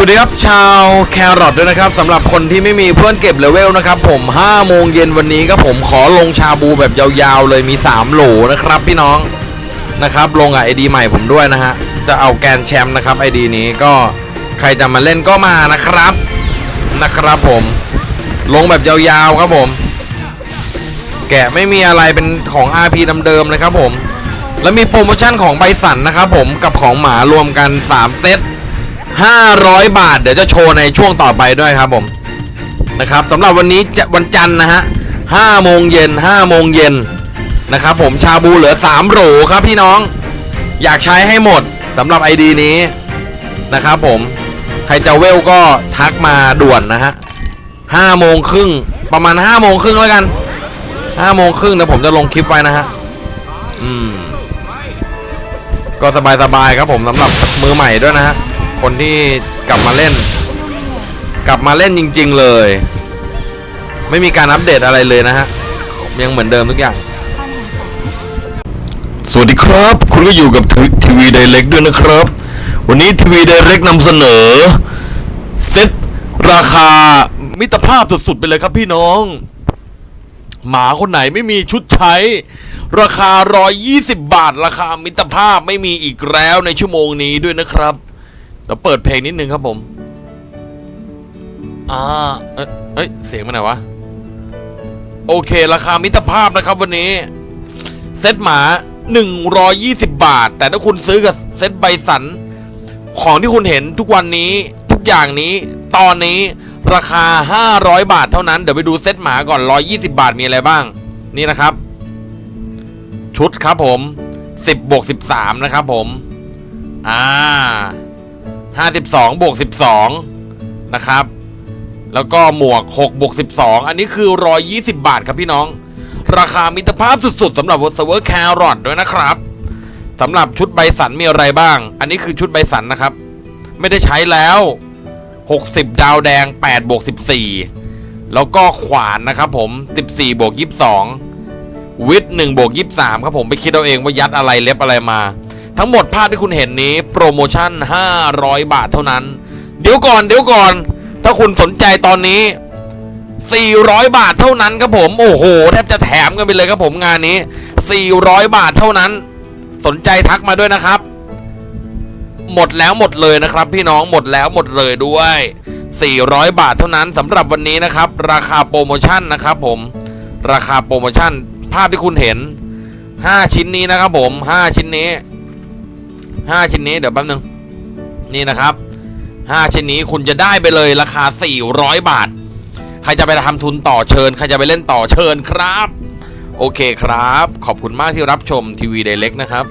วัสดีครับชาวแครอทด้วยนะครับสำหรับคนที่ไม่มีเพื่อนเก็บเลเวลนะครับผม5โมงเย็นวันนี้ก็ผมขอลงชาบูแบบยาวๆเลยมี 3 โหลนะครับพี่น้องนะครับลงกับไอดีใหม่ผมด้วยนะฮะจะเอาแกนแชมป์นะครับไอดีนี้ก็ใครจะมาเล่นก็มานะครับนะครับผมลงแบบยาวๆครับผม แกะไม่มีอะไรเป็นของ RP เดิมๆเลยครับผม แล้วมีโปรโมชั่นของใบสันนะครับผมกับของหมารวมกัน 3 เซต 500 บาท เดี๋ยวจะโชว์ในช่วงต่อไปด้วยครับผมนะครับสำหรับวันนี้จะวันจันทร์นะฮะ5โมงเย็น5โมงเย็นนะครับผมชาบูเหลือ 3 โหลครับพี่น้อง อยากใช้ให้หมดสำหรับ ID นี้นะครับผมใครจะเวลก็ทักมาด่วนนะฮะ5โมงครึ่งประมาณ5โมงครึ่งแล้วกัน5โมงครึ่งเดี๋ยวผมจะลงคลิปไว้นะฮะอืมก็สบายๆครับผมสำหรับมือใหม่ด้วยนะฮะ คนที่กลับมาเล่น กลับมาเล่นจริง ๆเลย ไม่มีการอัปเดตอะไรเลยนะฮะ ยังเหมือนเดิมทุกอย่าง สวัสดีครับ คุณก็อยู่กับทีวีไดเล็กด้วยนะครับ วันนี้ทีวีไดเล็กนำเสนอ เซ็ตราคามิตรภาพสุดๆไปเลยครับพี่น้อง หมาคนไหนไม่มีชุดใช้ ราคา 120 บาท ราคามิตรภาพไม่มีอีกแล้วในชั่วโมงนี้ด้วยนะครับ เดี๋ยวเปิดเพลงนิดนึงครับผม อ่า เอ้ยเอ้ย เสียงมันไหนวะ โอเค ราคามิตรภาพนะครับวันนี้ เซตหมา 120 บาท แต่ถ้าคุณซื้อกับเซตใบสัน ของที่คุณเห็นทุกวันนี้ ทุกอย่างนี้ ตอนนี้ราคา 500 บาทเท่านั้น เดี๋ยวไปดูเซตหมาก่อน 120 บาทมีอะไรบ้าง นี่นะครับ ชุดครับผม 10บวก13 นะครับผม อ่า 52บวก12 นะครับ แล้วก็หมวก6บวก12 อันนี้คือ 120 บาทครับพี่น้อง ราคามิตรภาพสุดๆสำหรับเซิร์เวอร์แครอทด้วยนะครับสำหรับชุดใบสันมีอะไรบ้าง อันนี้คือชุดใบสันนะครับ ไม่ได้ใช้แล้ว 60 ดาวแดง8บวก14 แล้วก็ขวานนะครับผม 14บวก22 วิท1บวก23 ครับผมไปคิดเอาเองว่ายัดอะไรเล็บอะไรมา ทั้งหมดภาพที่คุณเห็นนี้โปรโมชั่น 500 บาทเท่านั้น เดี๋ยวก่อนเดี๋ยวก่อน ถ้าคุณสนใจตอนนี้ 400 บาทเท่านั้นครับผม โอ้โห แทบจะแถมกันไปเลยครับผมงานนี้ 400 บาทเท่านั้น สนใจทักมาด้วยนะครับ หมดแล้วหมดเลยนะครับ พี่น้องหมดแล้วหมดเลยด้วย 400 บาทเท่านั้นสำหรับวันนี้นะครับ ราคาโปรโมชั่นนะครับผม ราคาโปรโมชั่นภาพที่คุณเห็น 5 ชิ้นนี้นะครับผม 5 ชิ้นนี้ 5 ชิ้นนี้เดี๋ยวแป๊บนึงนี่นะครับ 5 ชิ้นนี้คุณจะได้ไปเลยราคา 400 บาท ใครจะไปทำทุนต่อเชิญ ใครจะไปเล่นต่อเชิญครับ โอเคครับ ขอบคุณมากที่รับชมทีวีไดเล็กนะครับ